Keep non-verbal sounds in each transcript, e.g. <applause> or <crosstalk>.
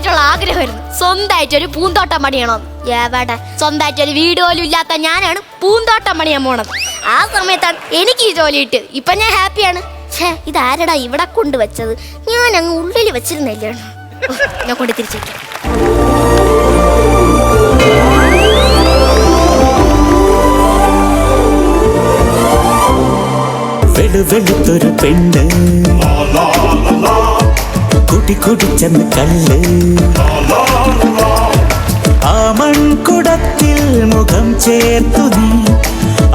നാളായിട്ടുള്ള ആഗ്രഹമായിരുന്നു. സ്വന്തമായിട്ട് ഒരു പൂന്തോട്ടം പണിയണം എവിടെ? സ്വന്തമായിട്ട് ഒരു വീട് പോലും ഇല്ലാത്ത ഞാനാണ് പൂന്തോട്ടം പണിയാൻ പോണത്. ആ സമയത്താണ് എനിക്ക് ഈ ജോലി കിട്ടിയത്. ഇപ്പൊ ഞാൻ ഹാപ്പിയാണ്. ഛേ ഇതാരടാ ഇവിടെ കൊണ്ടുവച്ചത്? ഞാൻ അങ്ങ് ഉള്ളിൽ വെച്ചിരുന്നില്ലാണ് ഞാൻ കൊണ്ട് തിരിച്ചേക്കാം വെളുവെളുത്തൊരു പെണ്ണ്. കുടി കുടിച്ചെന്ന് കല്ല്. ആ മൺകുടത്തിൽ മുഖം ചേർത്തു നീ.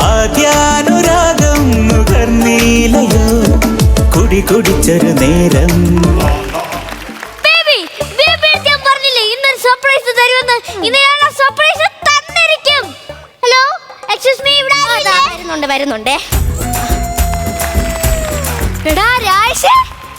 ആദ്യാനുരാഗം നുകർന്നീലയോ കുടി കുടിച്ചൊരു നേരം. ഹലോ എക്സ്ക്യൂസ് മീ ഇവിടെ? വരുന്നുണ്ട് വരുന്നുണ്ടേ. എടാ രാജ്.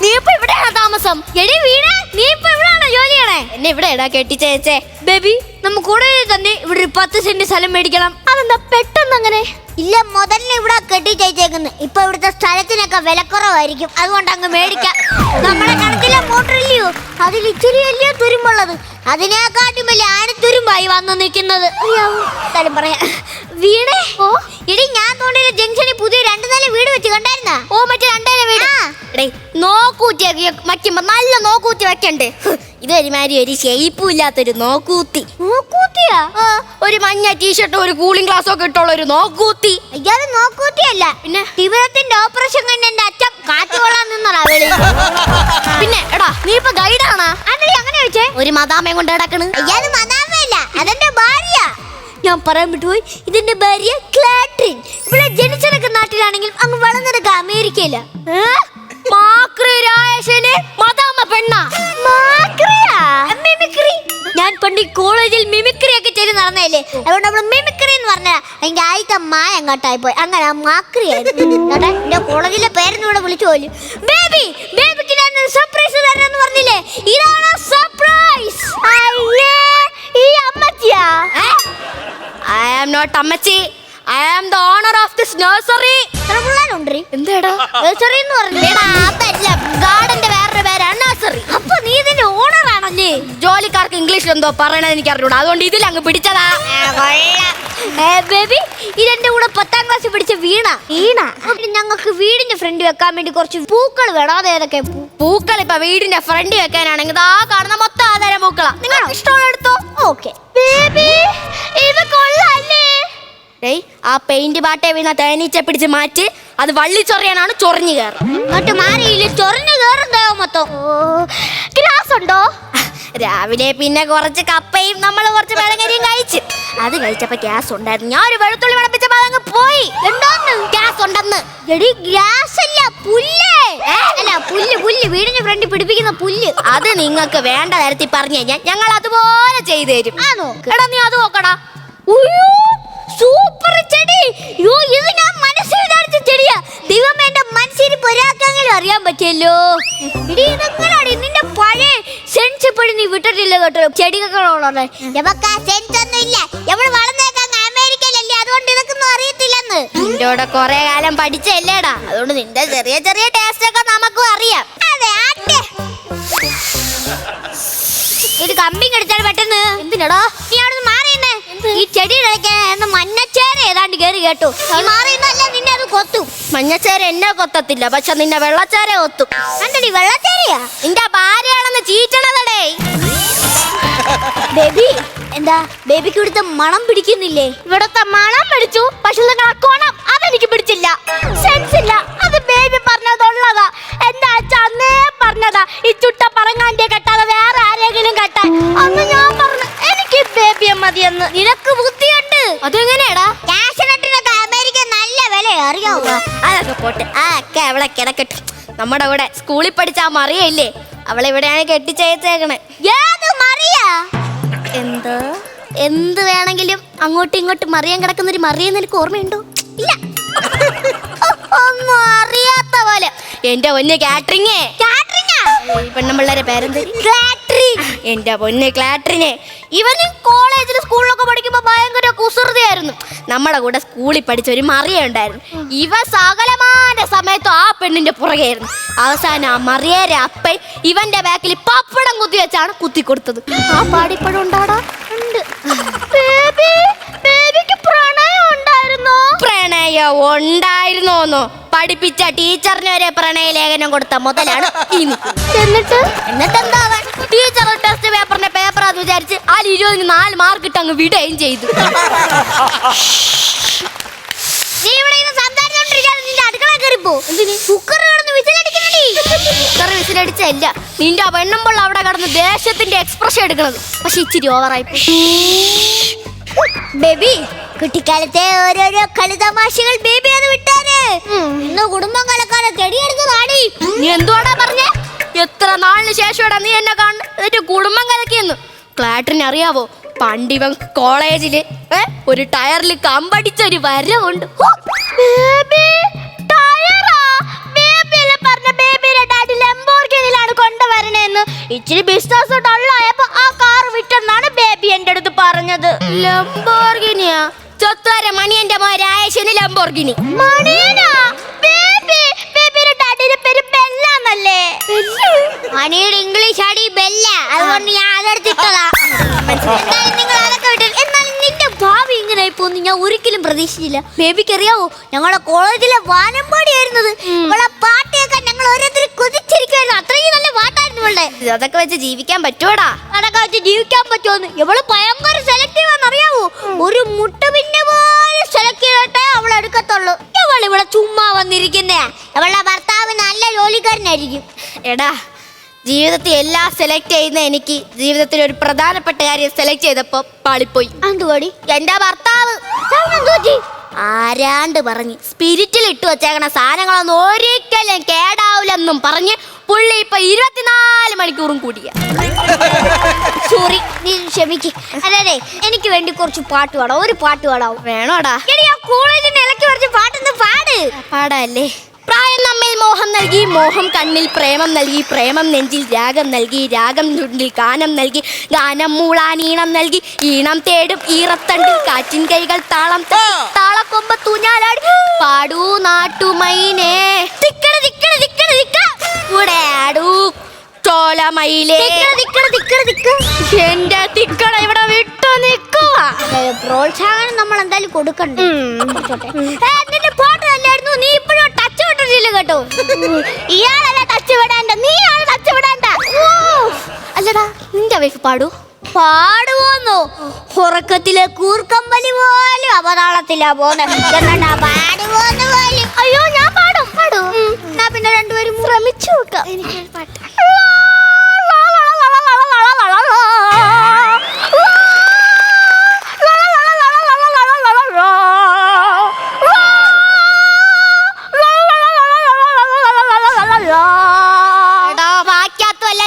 നീ ഇപ്പൊ ഇവിടെയാണോ താമസം? എടി വീണ നീ ഇപ്പൊ എവിടെയാണ് ജോലി ചെയ്യണേ? എന്നെ ഇവിടെ ഇടാ കെട്ടിച്ചേച്ചേ ബേബി നമുക്ക് ഉടനെ തന്നെ ഇവിടെ ഒരു പത്ത് സെന്റ് സ്ഥലം മേടിക്കണം. അതെന്താ പെട്ടെന്ന് അങ്ങനെ ഇല്ല മുതലിന് ഇവിടെ കെട്ടി ചേച്ചേക്കുന്നു ഇപ്പൊ ഇവിടുത്തെ സ്ഥലത്തിനൊക്കെ വിലക്കുറവായിരിക്കും അതുകൊണ്ട് അങ്ങ് മേടിക്കാം. <laughs> നമ്മുടെ കണക്കിലെ മോട്ടറില്ലയോ? അതിൽ ഇച്ചിരി വലിയ തുരുമ്പുള്ളത്. അതിനെക്കാട്ടും വലിയ ആനത്തുരുമ്പായി വന്നു നിൽക്കുന്നത്. എന്തായാലും പറയാം. വീണേ ഓ? എടി ഞാൻ തോണ്ടിയ ജംഗ്ഷനിൽ പുതിയ രണ്ടു നില വീട് വെച്ച് കണ്ടായിരുന്ന? ഓ മറ്റേ രണ്ടേരെ വീട്. എടേ നോക്കൂത്തി വയ്ക്കുമ്പോ നല്ല നോക്കൂത്തി വെക്കണ്ടേ. ഇത് ഒരു ഷെയ്പ്പും ഇല്ലാത്തൊരു നോക്കൂത്തി. നോക്കൂത്തിയാ? ഒരു മഞ്ഞ ടീഷർട്ടും ഒരു കൂളിംഗ് ഗ്ലാസ്സും ഒക്കെ ഇട്ടുള്ള ഒരു നോക്കൂത്തി. അയ്യാതെ നോക്കൂത്തിയല്ല. പിന്നെ? തിമിരത്തിന്റെ ഓപ്പറേഷൻ കണ്ട് എന്റെ അച്ഛൻ കാറ്റ് കൊള്ളാൻ നിന്നടാ വെളി പിന്നെ എടാ നീ ഇപ്പൊ ഗൈഡാണാ അന്നടി അങ്ങനെ വെച്ചേ ഒരു മദാമയും കൊണ്ട് കിടക്കണ് അയ്യാതെ മതാമയല്ല അതെന്റെ ഭാര്യ. ഞാൻ പറയാൻ വിട്ടുപോയി ഇതിന്റെ ഭാര്യ ക്ലാട്രിൻ ഇവിടെ ജനിച്ചെടുക്കുന്ന നാട്ടിലാണെങ്കിൽ അങ്ങ് വളർന്നെടുക്ക അമേരിക്കയിൽ. മതാമ പെണ്ണ. മിമിക്രി. ഞാൻ പണ്ട് ഈ കോളേജിൽ മിമിക്രി ഒക്കെ ചെയ്ത് നടന്നതല്ലേ? അതുകൊണ്ട് നമ്മൾ മിമിക്രി എന്ന് പറഞ്ഞാൽ അതിന്റെ ആദ്യത്തെ മായ അങ്ങോട്ടായി പോയി. അങ്ങനെ മാക്രി ആയിരുന്നു. എന്റെ കോളേജിലെ പേരെന്ന് ഇവിടെ വിളിച്ചു പോലും ബേബി ബേബിക്ക് ഞാൻ ഒരു സർപ്രൈസ് തരാന്ന് പറഞ്ഞില്ലേ? ഇതാണ് സർപ്രൈസ് ഈ അമ്മച്ചിയാ? ഐ ആം നോട്ട് അമ്മച്ചി. I am the owner of this nursery എത്ര പിള്ളേരുണ്ട്? എന്താടാ? നഴ്സറി എന്ന് പറഞ്ഞില്ലേ? ഗാർഡന്റെ ജോലിക്കാർക്ക് ഇംഗ്ലീഷിൽ എന്തോ പറയണത് എനിക്ക് അറിഞ്ഞൂടാ അതുകൊണ്ട് ഇതിൽ അങ്ങ് പിടിച്ചതാ ബേബി ഇതെന്റെ കൂടെ പത്താം ക്ലാസ് പിടിച്ച വീണ. വീണ? ഞങ്ങൾക്ക് വീടിന്റെ ഫ്രണ്ട് വെക്കാൻ വേണ്ടി കുറച്ച് പൂക്കൾ വേണം. അത് ഏതൊക്കെ പൂക്കൾ ഇപ്പൊ വീടിന്റെ ഫ്രണ്ട് വെക്കാനാണെങ്കിൽ ആ കാണുന്ന മൊത്തം ആധാരം പൂക്കളാ. നിങ്ങൾ ഇഷ്ടമുള്ള എടുത്തോ? ഓക്കെ. ബേബി ഇത് കൊള്ളല്ലേ? ഡേയ് ആ പെയിന്റ് പാട്ടെ വീണ തേനീച്ച പിടിച്ച് മാറ്റി അത് വള്ളിച്ചൊറിയാനാണ് ചൊറിഞ്ഞു കയറും എന്നിട്ട് മാറിയില്ല ചൊറിഞ്ഞു കയറുന്നോ മൊത്തം? ഗ്ലാസ് ഉണ്ടോ? രാവിലെ പിന്നെ കുറച്ച് കപ്പയും നമ്മൾ കുറച്ച് വെളങ്ങരിയും കഴിച്ച്. അത് കഴിച്ചപ്പോ ഗ്യാസ് ഉണ്ടായിരുന്നു. ഞാൻ ഒരു വെളുത്തുള്ളി മണപ്പിച്ച അതങ്ങ് പോയി. ഗ്യാസ് ഉണ്ടെന്ന്? എടി ഗ്യാസ് അല്ല പുല്ല് അല്ല പുല്ല് പുല്ല്. വീടിന്റെ ഫ്രണ്ടിൽ പിടിപ്പിക്കുന്ന പുല്ല്. അത് നിങ്ങൾക്ക് വേണ്ട തരത്തിൽ പറഞ്ഞു കഴിഞ്ഞാൽ ഞങ്ങൾ അതുപോലെ ചെയ്തു തരും. എടാ നീ അത് നോക്കടാ. സെൻസ് ഒന്നും ഇല്ല. എവിടെ വളർന്നേക്കാൻ അമേരിക്കയിലല്ലേ? അതുകൊണ്ട് ഇതൊന്നും അറിയത്തില്ലെന്ന് കൊറേ കാലം പഠിച്ചല്ലേടാ. അതുകൊണ്ട് നിന്റെ ചെറിയ ചെറിയ ടേസ്റ്റ് ഒക്കെ നമുക്കും അറിയാം. അതെ ആട്ടെ. ഒരു കമ്പി കടിച്ചാൽ പെട്ടെന്ന്. എന്തിനടാ? നീ അവിടെ ഈ ചെടിയുടെ ഇടയ്ക്ക് മഞ്ഞച്ചേര ഏതാണ്ട് കേറി കേട്ടു. നീ മാറിയെന്നല്ല നിന്നെ അത് കൊത്തും. മഞ്ഞച്ചേര എന്നെ കൊത്തത്തില്ല പക്ഷെ നിന്നെ വെള്ളച്ചേര കൊത്തും. എന്തടി വെള്ളച്ചേരയാ? നിന്റെ ഭാര്യയാണെന്ന് ചീറ്റണതടേ. ബേബി എന്താ ബേബിക്ക് ഇവിടുത്തെ മണം പിടിക്കുന്നില്ലേ? ഇവിടത്തെ മണം പിടിച്ചു പക്ഷെ നിങ്ങൾ കോണം അതെനിക്ക് പിടിച്ചില്ല. സെൻസ് ഇല്ല അത് ബേബി പറഞ്ഞതുള്ളതാ. എന്താ അച്ഛ അന്നേ പറഞ്ഞതാ. ഈ ചുട്ട പറങ്ങാന്റെ കെട്ടാതെ വേറെ ആരെങ്കിലും കെട്ടാൻ. അന്ന് മതിയെന്ന് നിനക്ക് ബുദ്ധിയുണ്ട്. അതെങ്ങനെയാടാ? കാശനട്ടിനൊക്കെ അമേരിക്ക നല്ല വില അറിയാവോ? അതൊക്കെ പോട്ട് ആ ഒക്കെ അവളെ കിടക്കട്ടെ. നമ്മുടെ കൂടെ സ്കൂളിൽ പഠിച്ച ആ മറിയല്ലേ അവളെ ഇവിടെയാണ് കെട്ടിച്ചയച്ചേക്കണേ. ഏത് മറിയാ? എന്ത്? എന്ത് വേണമെങ്കിലും അങ്ങോട്ടും ഇങ്ങോട്ടും മറിയാൻ കിടക്കുന്ന ഒരു മറിയെന്ന് എനിക്ക് ഓർമ്മയുണ്ടോ? ഇല്ല. ഒന്നും അറിയാത്ത പോലെ. എന്റെ ഒന്ന് കാറ്ററിങ് കാറ്ററിംഗാ ഈ ക്ലാറ്ററിനെ ഇവന് കോളേജിൽ സ്കൂളിലൊക്കെ പഠിക്കുമ്പോൾ ഭയങ്കര കുസൃതിയായിരുന്നു. കൂടെ സ്കൂളിൽ പഠിച്ച ഒരു മറിയ ഉണ്ടായിരുന്നു. ഇവ സകലമാന സമയത്തും ആ പെണ്ണിന്റെ പുറകെയായിരുന്നു. അവസാനം ആ മറിയേരെ അപ്പൻ ഇവന്റെ ബാക്കിൽ പപ്പടം കുത്തി വെച്ചാണ് കുത്തി കൊടുത്തത്. ആ പാടിപ്പഴം ഉണ്ടാടാ? ഉണ്ട്. ബേബി പ്രണയം ഉണ്ടായിരുന്നോ? പ്രണയം ഉണ്ടായിരുന്നോന്നോ? പഠിപ്പിച്ച ടീച്ചറിന് വരെ പ്രണയലേഖനം കൊടുത്ത മുതലാണ് എന്നിട്ട്? എന്നിട്ട് എന്താവാൻ ടീച്ചർ ടെസ്റ്റ് പേപ്പറിന്റെ പേപ്പർ അത് വിചാരിച്ച് ആ ഇരുപതിന് നാല് മാർക്ക് ഇട്ട് അങ്ങ് വിടുകയും ചെയ്തു. നീ ഇവിടെ ഇരുന്ന് സംസാരിച്ചോണ്ടിരിക്കാതെ നിന്റെ അടുക്കള കയറിപ്പോ കുക്കർ കിടന്ന് വിസിലടിക്കണടി ഇത്ര വിസിലടിച്ചല്ല നിന്റെ ആ പെണ്ണുമ്പോൾ അവിടെ കടന്ന് ദേശത്തിന്റെ എക്സ്പ്രഷൻ എടുക്കണത്. പക്ഷെ ഇച്ചിരി ഓവറായി ബേബി കുട്ടിക്കാലത്തെ ഓരോരോ കളിതമാശകൾ ബേബി അത് വിട്ടാനേ ഇന്ന് കുടുംബം തെടിയെടുത്ത് തെടിയെടുത്തതാടി നീ എന്തുവാടാ പറഞ്ഞേ? എത്ര നാളിന് ശേഷമാടാ നീ എന്നെ എന്നിട്ട് കുടുംബം കലക്കിയെന്ന്? ക്ലാറ്ററിന് അറിയാവോ? പണ്ടിവൻ കോളേജിൽ ഒരു ടയറിൽ കമ്പടിച്ച ഒരു വരവുണ്ട് കൊണ്ടുവരണേന്ന് ഇച്ചിരി ബിസിനസ് ഡള്ളായപ്പോ ആ കാർ വിട്ടെന്നാണ് ബേബി എന്റെ അടുത്ത് പറഞ്ഞത്. ലംബോർഗിനിയാ? ചൊത്തുവരെ മണിയന്റെ മോൻ രായേശന് ലംബോർഗിനി മണിയുടെ ഇംഗ്ലീഷ് അടി ബെല്ല അതുകൊണ്ട് ഞാൻ അതെടുത്തിട്ടതാ നിങ്ങൾ അതൊക്കെ വിട്ടു എന്നാലും നിന്റെ ഭാവി ഇങ്ങനെ പോന്ന് ഞാൻ ഒരിക്കലും പ്രതീക്ഷിച്ചില്ല. ബേബിക്ക് അറിയാവോ ഞങ്ങളുടെ കോളേജിലെ വാനമ്പാടിയായിരുന്നത് ഇവളെ പാട്ട് കേൾക്കാൻ ഞങ്ങൾ ഓരോരുത്തർ കൊതിച്ചിരിക്കുമായിരുന്നു അത്രയും നല്ല പാട്ടായിരുന്നു ഇവളുടെ. അതൊക്കെ വെച്ച് ജീവിക്കാൻ പറ്റുവാടാ? അതൊക്കെ വെച്ച് ജീവിക്കാൻ പറ്റുമെന്ന് ഇവൾ ഭയങ്കര സെലക്റ്റീവ് ആണെന്നറിയാവോ? ഒരു മുട്ട പിന്നെ പോലെ സെലക്ട് ചെയ്തിട്ടേ അവൾ എടുക്കത്തുള്ളൂ. ഇവൾ ഇവിടെ ചുമ്മാ വന്നിരിക്കുന്നേ. ഇവളുടെ ഭർത്താവ് നല്ല ജോലിക്കാരനായിരിക്കും. എടാ ജീവിതത്തിൽ എല്ലാം സെലക്ട് ചെയ്യുന്ന എനിക്ക് ജീവിതത്തിൽ ഒരു പ്രധാനപ്പെട്ട കാര്യം സെലക്ട് ചെയ്തപ്പോ പാളിപ്പോയി. എന്തുവാടി? എന്റെ ഭർത്താവ്. ആരാണ്ട് പറഞ്ഞ്. സ്പിരിറ്റിൽ ഇട്ട് വെച്ചേക്കണ സാധനങ്ങളൊന്നും ഒരിക്കലും കേടാവൂലെന്നും പറഞ്ഞ് പുള്ളി ഇപ്പൊ ഇരുപത്തിനാല് മണിക്കൂറും കൂടിയ. സോറി നീ ക്ഷമിക്ക്. അതെ എനിക്ക് വേണ്ടി കുറച്ച് പാട്ട് പാടാം. ഒരു പാട്ട് പാടാവും വേണോടാ. എടി ആ കോളേജിന് ഇലക്കി കുറച്ച് പാട്ടൊന്ന് പാട്? പാടല്ലേ. പ്രായം നമ്മിൽ മോഹം നൽകി മോഹം കണ്ണിൽ പ്രേമം നൽകി പ്രേമം നെഞ്ചിൽ രാഗം നൽകി രാഗം ചുണ്ടിൽ ഗാനം നൽകി ഗാനം മൂളാൻ ഈണം നൽകി ഈണം തേടും ഈറത്തണ്ടിൽ കാറ്റിൻ കൈകൾ താളം താളക്കൊമ്പ തൂഞ്ഞാലാടി. പാടൂ നാട്ടുമൈനേ. ആടൂ. ചോലമയിലേ. എന്റെ തിക്കള ഇവിടെ വിട്ടു നിക്കുക പ്രോത്സാഹനം നമ്മൾ എന്തായാലും കൊടുക്കണ്ടേ? നിന്റെ പാട്ട് നല്ലായിരുന്നു നീ ഇപ്പോഴും ടച്ച് വിട്ടിട്ടില്ല കേട്ടോ. ഇയാളല്ല ടച്ച് വിടാണ്ട നീയാണ് ടച്ച് വിടാണ്ട അല്ലടാ നിന്റെ വൈഫ് പാടൂ. പാടുവോന്നോ? ഉറക്കത്തിലെ കൂർക്കമ്പലി പോലും അവതാളത്തിലാ പോന്നെ. ശ്രമിച്ചു നോക്കാം എനിക്ക് പാട്ട്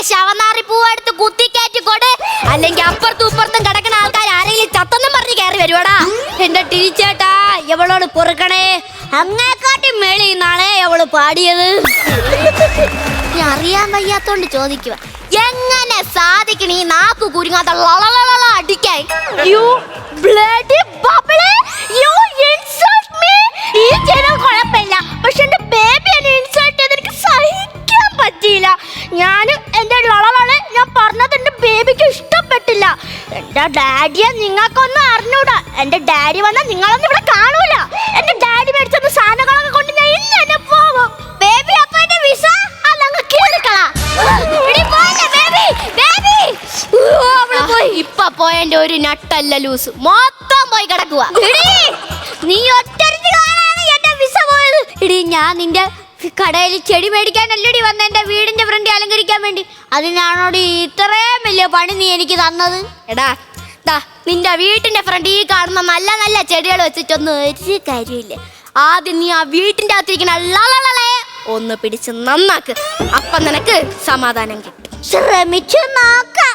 ശവനാറി പൂവെടുത്ത് കുത്തിക്കയറ്റി കൊട് അല്ലെങ്കിൽ അപ്പുറത്തും ഇപ്പുറത്തും ആൾക്കാർ ആരെങ്കിലും ചത്തെന്നും പറഞ്ഞ് കയറി വരുവാടാ. എന്റെ ടീച്ചേട്ടാ എവളോട് പൊറുക്കണേ? അങ്ങേക്കാട്ടി മേളി നാളെ അവൾ പാടിയത്? അറിയാൻ വയ്യാത്തോണ്ട് ചോദിക്കുക എങ്ങനെ സാധിക്കണ ഈ നാക്കു കുരുങ്ങാത്ത ലളലളള അടിക്കാൻ? You bloody bubble you insult me ഈ കുഴപ്പമില്ല. പക്ഷെ എന്റെ ബേബി എന്നെ ഇൻസൾട്ട് ചെയ്ത് എനിക്ക് സഹിക്കാൻ പറ്റിയില്ല. ഞാൻ എന്റെ ഞാൻ പറഞ്ഞത് എന്റെ ബേബിക്ക് ഇഷ്ടപ്പെട്ടില്ല. എന്റെ ഡാഡിയെ നിങ്ങൾക്കൊന്നും അറിഞ്ഞൂടാ. എന്റെ ഡാഡി വന്നാൽ നിങ്ങളൊന്നും ഇവിടെ കാണൂല. എന്റെ മേടിച്ചെന്ന സാധനങ്ങളൊക്കെ കൊണ്ട് ഞാൻ ഇന്ന് തന്നെ പോകും ബേബി അപ്പൊ എന്റെ വിസ? അതങ്ങ് കീറിക്കളാ. ഇപ്പൊ പോയന്റെ ഒരു നട്ടല്ല ലൂസ്. മൊത്തം പോയി കിടക്കുക നീ ഒറ്റരുത്തികളാണ് എന്റെ വിസ പോയത്. ഇടി ഞാൻ നിന്റെ കടയിൽ ചെടി മേടിക്കാനല്ലടി വന്ന. എന്റെ വീടിന്റെ ഫ്രണ്ട് അലങ്കരിക്കാൻ വേണ്ടി. അതിനാണോടി ഇത്രയും വലിയ പണി നീ എനിക്ക് തന്നത്? എടാ നിന്റെ വീട്ടിന്റെ ഫ്രണ്ട് ഈ കാണുന്ന നല്ല നല്ല ചെടികൾ വെച്ചിട്ടൊന്നും ഒരു കാര്യമില്ല ആദ്യം നീ ആ വീട്ടിന്റെ അകത്തിരിക്കുന്ന ലളലളയെ ഒന്ന് പിടിച്ച് നന്നാക്ക്. അപ്പൊ നിനക്ക് സമാധാനം കിട്ടും. ശ്രമിച്ചു നോക്കാം.